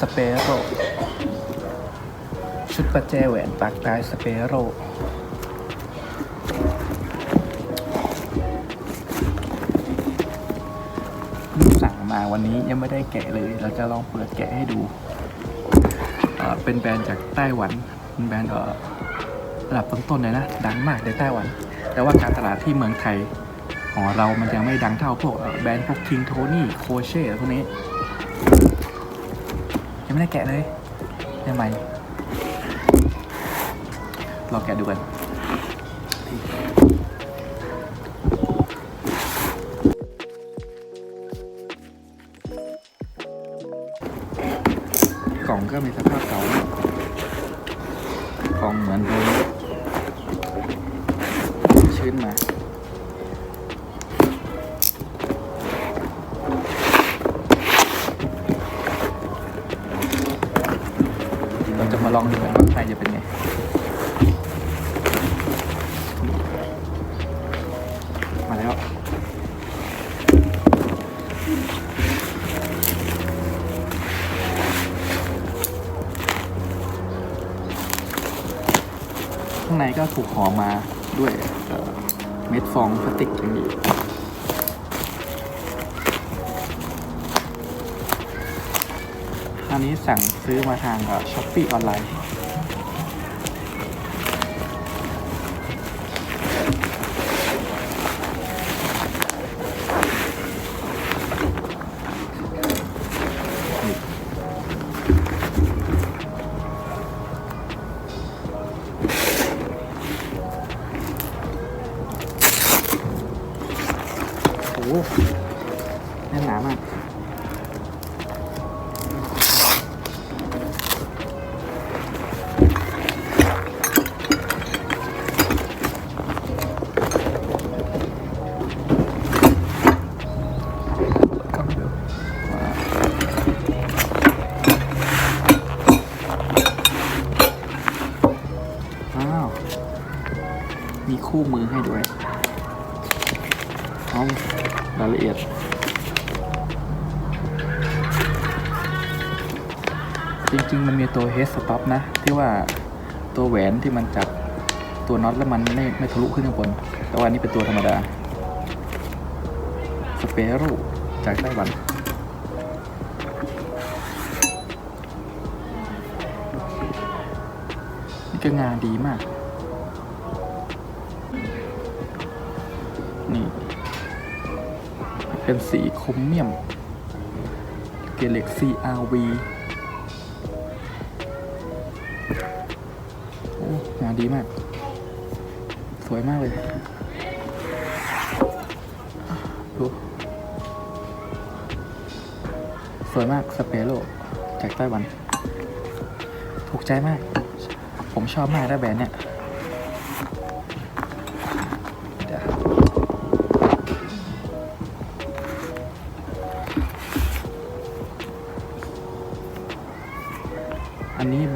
สเปโรชุดประแจแหวนปากตายสเปโร่เพิ่งสั่งมาวันนี้ยังไม่ได้แกะเลย เราจะลองเปิดแกะให้ดู เป็นแบรนด์จากไต้หวัน เป็นแบรนด์ระดับต้นๆเลยนะ ดังมากในไต้หวัน แต่ว่าการตลาดที่เมืองไทย ของเรามันยังไม่ดังเท่าพวกแบรนด์พวกทิงโทนี่โคเช่พวกนี้ ยังไม่ได้แกะเลยยังไงรอแกะดูกันกล่องก็มีสภาพเก่ากล่องเหมือนโดนชื้นมา ลองดูกันว่าใครจะเป็นไงมาแล้วข้างในก็ถูกห่อมาด้วยเอ่อเม็ดฟองพลาสติกอย่างนี้ อันนี้สั่งซื้อมาทางช้อปปี้ออนไลน์โอ้โหแน่นหนามาก คู่มือให้ด้วยเอารายละเอียดจริงๆ มันมีตัว head stop นะ ที่ว่าตัวแหวนที่มันจับตัวน็อตแล้วมันไม่ไม่ทะลุขึ้นข้างบน แต่ว่าอันนี้เป็นตัวธรรมดา สเปร่จากไต้หวัน นี่ก็งานดีมาก เป็นสีคมเมียม เกล็ก CRV โอ้งานดีมาก สวยมากเลย ดู สวยมาก สเปโรจากไต้หวัน ถูกใจมาก ผมชอบมากนะแบรนด์เนี่ย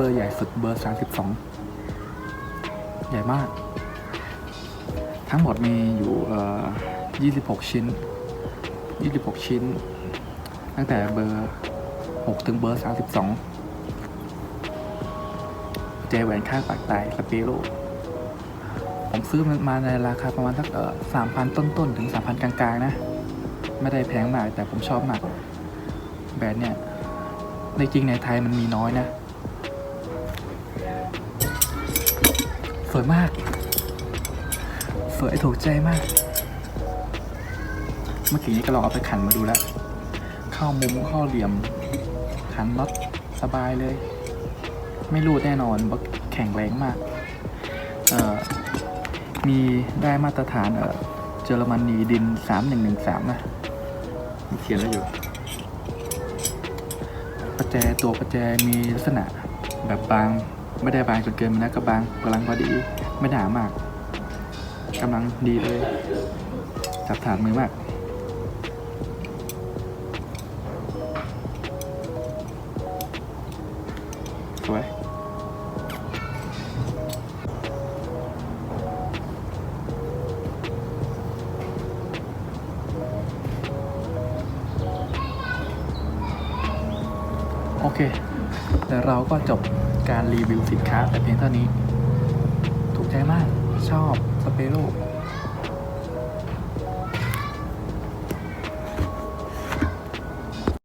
อันนี้เบอร์ใหญ่สุดเบอร์ 32 ใหญ่มาก ทั้งหมดมีอยู่เอ่อ26 ชิ้น 26 ชิ้น ตั้งแต่เบอร์ 6 ถึงเบอร์ 32 เจแหวนข้าปากตายสเปโรผมซื้อมันมาในราคาประมาณสักเออสามพันต้นๆ ถึงสามพันกลางๆ นะ ไม่ได้แพงมากแต่ผมชอบมาก แบรนด์เนี่ย ในจริงในไทยมันมีน้อยนะ สวยมาก สวยถูกใจมาก เมื่อกี้นี้ก็ลองเอาไปขันมาดูแล้ว เข้ามุมเข้าเหลี่ยม ขันน็อตสบายเลย ไม่รูดแน่นอนเพราแข็งแรงมาก เอ่อ มีได้มาตรฐานเอ่อเยอรมนีดิน 3113 นะ มีเขียนแล้วอยู่ประแจตัวประแจมีลักษณะแบบบาง ไม่ได้บางจนเกินไปนะก็บางกำลังพอดี ไม่หนามากกำลังดีเลยจับฐานมือมากสวยโอเค แต่เราก็จบการรีวิวสินค้าแต่เพียงเท่านี้ ถูกใจมากชอบสเปโร่